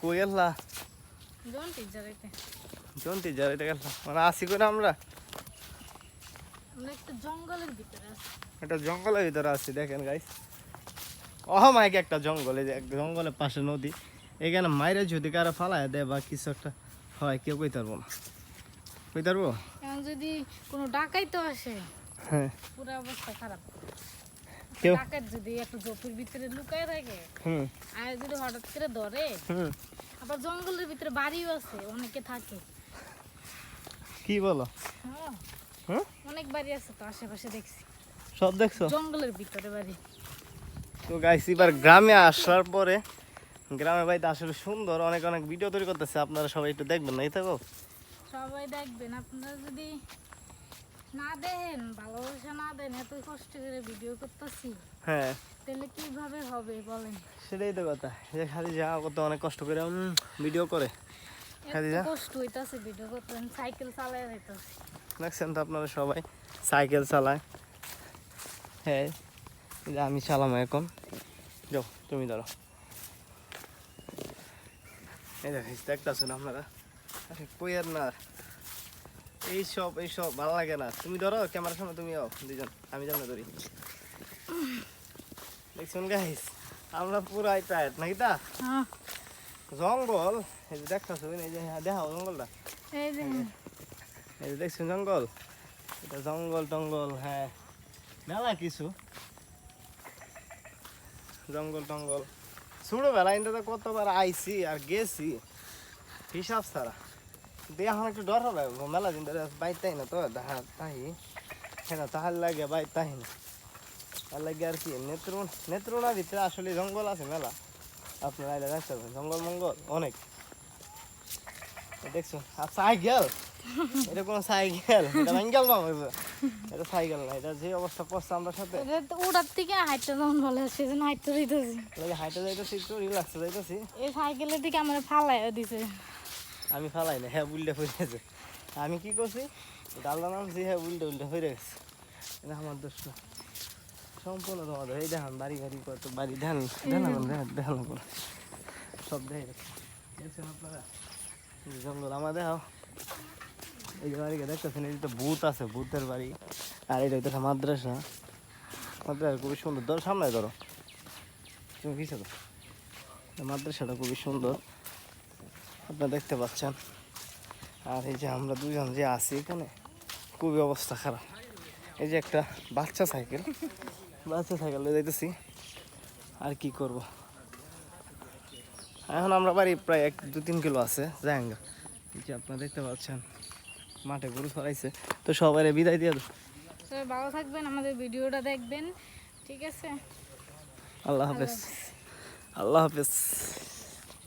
কই গেলা এটা গেল। মানে আসি করে আমরা। আমরা একটা জঙ্গলের ভিতরে আছি। একটা জঙ্গলের ভিতরে আছি দেখেন গাইস অহ মাইক একটা জঙ্গল এই যে এক জঙ্গলের পাশে নদী। এখানে মাইরে যদি কারও ফালায় দেয় বা কিছু একটা হয় কেউ কই পারব না। কই পারব? যদি কোনো ডাকাই তো আসে হ্যাঁ। পুরো অবস্থা খারাপ। কেউ ডাকাত যদি একটা জোপের ভিতরে লুকায় থাকে হুম। আর যদি হঠাৎ করে ধরে হুম। আবার জঙ্গলের ভিতরে বাড়িও আছে অনেকে থাকে। কি বলো? হ্যাঁ, অনেক বাড়ি আছে তো আশেপাশে দেখছি। সব দেখছ? জঙ্গলের ভিতরে বাড়ি। তো গাইস এবার গ্রামে আসার পরে গ্রামের বাড়িতে আসলে সুন্দর অনেক অনেক ভিডিও তৈরি করতেছে। আপনারা সবাই একটু দেখবেন না? এই থাকো। সবাই দেখবেন। আপনারা যদি না দেখেন ভালোবাসা না দেন এত কষ্ট করে ভিডিও করতেছি। হ্যাঁ। তাহলে কীভাবে হবে বলেন? সেটাই তো কথা। যে খালি যা কত অনেক কষ্ট করে ভিডিও করে। খালি যা। কষ্ট হইতাছে ভিডিও করতে সাইকেল চালায় যাইতাছে দেখছেন তো আপনারা সবাই সাইকেল চালায়। হ্যাঁ আমি চালাম এখন। যাও তুমি ধরো। এই দেখো দেখতেছো না আপনারা? আরে কই আর না এইসব এইসব ভালো লাগে না। তুমি ধরো ক্যামেরার সামনে তুমি যাও দুজন আমি যেমন ধরি। দেখছেন গাইস আমরা পুরাই টায়ার্ড নাকি তা? হ্যাঁ। জঙ্গল এই যে দেখতেছো এই যে দেখাও জঙ্গলটা। এই যে। দেখছেন জঙ্গল? এটা জঙ্গল টঙ্গল হ্যাঁ। মেলা কিছু। জঙ্গল টঙ্গল। ছোটবেলা কিন্তু তো কতবার আইছি আর গেছি হিসাব ছাড়া। দিয়ে এখন একটু ডর হবে মেলা দিন ধরে বাইর তাই না তো দেখা তাই হ্যাঁ তাহার লাগে বাইর তাই না। তার লাগে আর কি নেত্রুন নেত্রুনার ভিতরে আসলে জঙ্গল আছে মেলা। আপনারা আইলে দেখতে পাবেন জঙ্গল মঙ্গল অনেক। দেখছ আর সাইকেল এটা কোনো সাইকেল এটা ভাঙ্গেল না এটা সাইকেল না এটা যে অবস্থা করছে আমরা সাথে। ওটার থেকে হাইটটা যখন বলে সেজন্য হাইটটা দিতেছি লাগে হাইটে যাইতেছি একটু রিল্যাক্সে যাইতেছি এই সাইকেলের দিকে আমার ফালাই দিছে। আমি ফালাই না হ্যাঁ উল্টে হয়ে গেছে। আমি কি করছি? ডালদা নামছি হ্যাঁ উল্টে উল্টে হয়ে গেছে। এটা আমার দোষ না। সম্পূর্ণ তোমাদের, এই দেখান, বাড়ি বাড়ি কত, বাড়ি, ধ্যান দেখান করে সব দেখে দেখছেন আপনারা? জঙ্গল, আমার দেখাও। এই যে বাড়িকে দেখতেছেন, এই তো ভূত আছে, ভূতের বাড়ি। আর এটা হইতেছে মাদ্রাসা। মাদ্রাসা খুবই সুন্দর। ধরো, সামনে ধরো। তুমি এই মাদ্রাসাটা খুবই সুন্দর। আপনারা দেখতে পাচ্ছেন। আর এই যে আমরা দুজন যে আছি এখানে খুবই অবস্থা খারাপ। এই যে একটা বাচ্চা সাইকেল বাচ্চা সাইকেল যাইতেছি। আর কি করব? এখন আমরা বাড়ি প্রায় এক দু তিন কিলো আছে জায়গা। এই যে আপনারা দেখতে পাচ্ছেন মাঠে গরু ছড়াইছে। তো সবাই বিদায় দিয়ে সবাই ভালো থাকবেন আমাদের ভিডিওটা দেখবেন ঠিক আছে? আল্লাহ হাফেজ। আল্লাহ হাফেজ।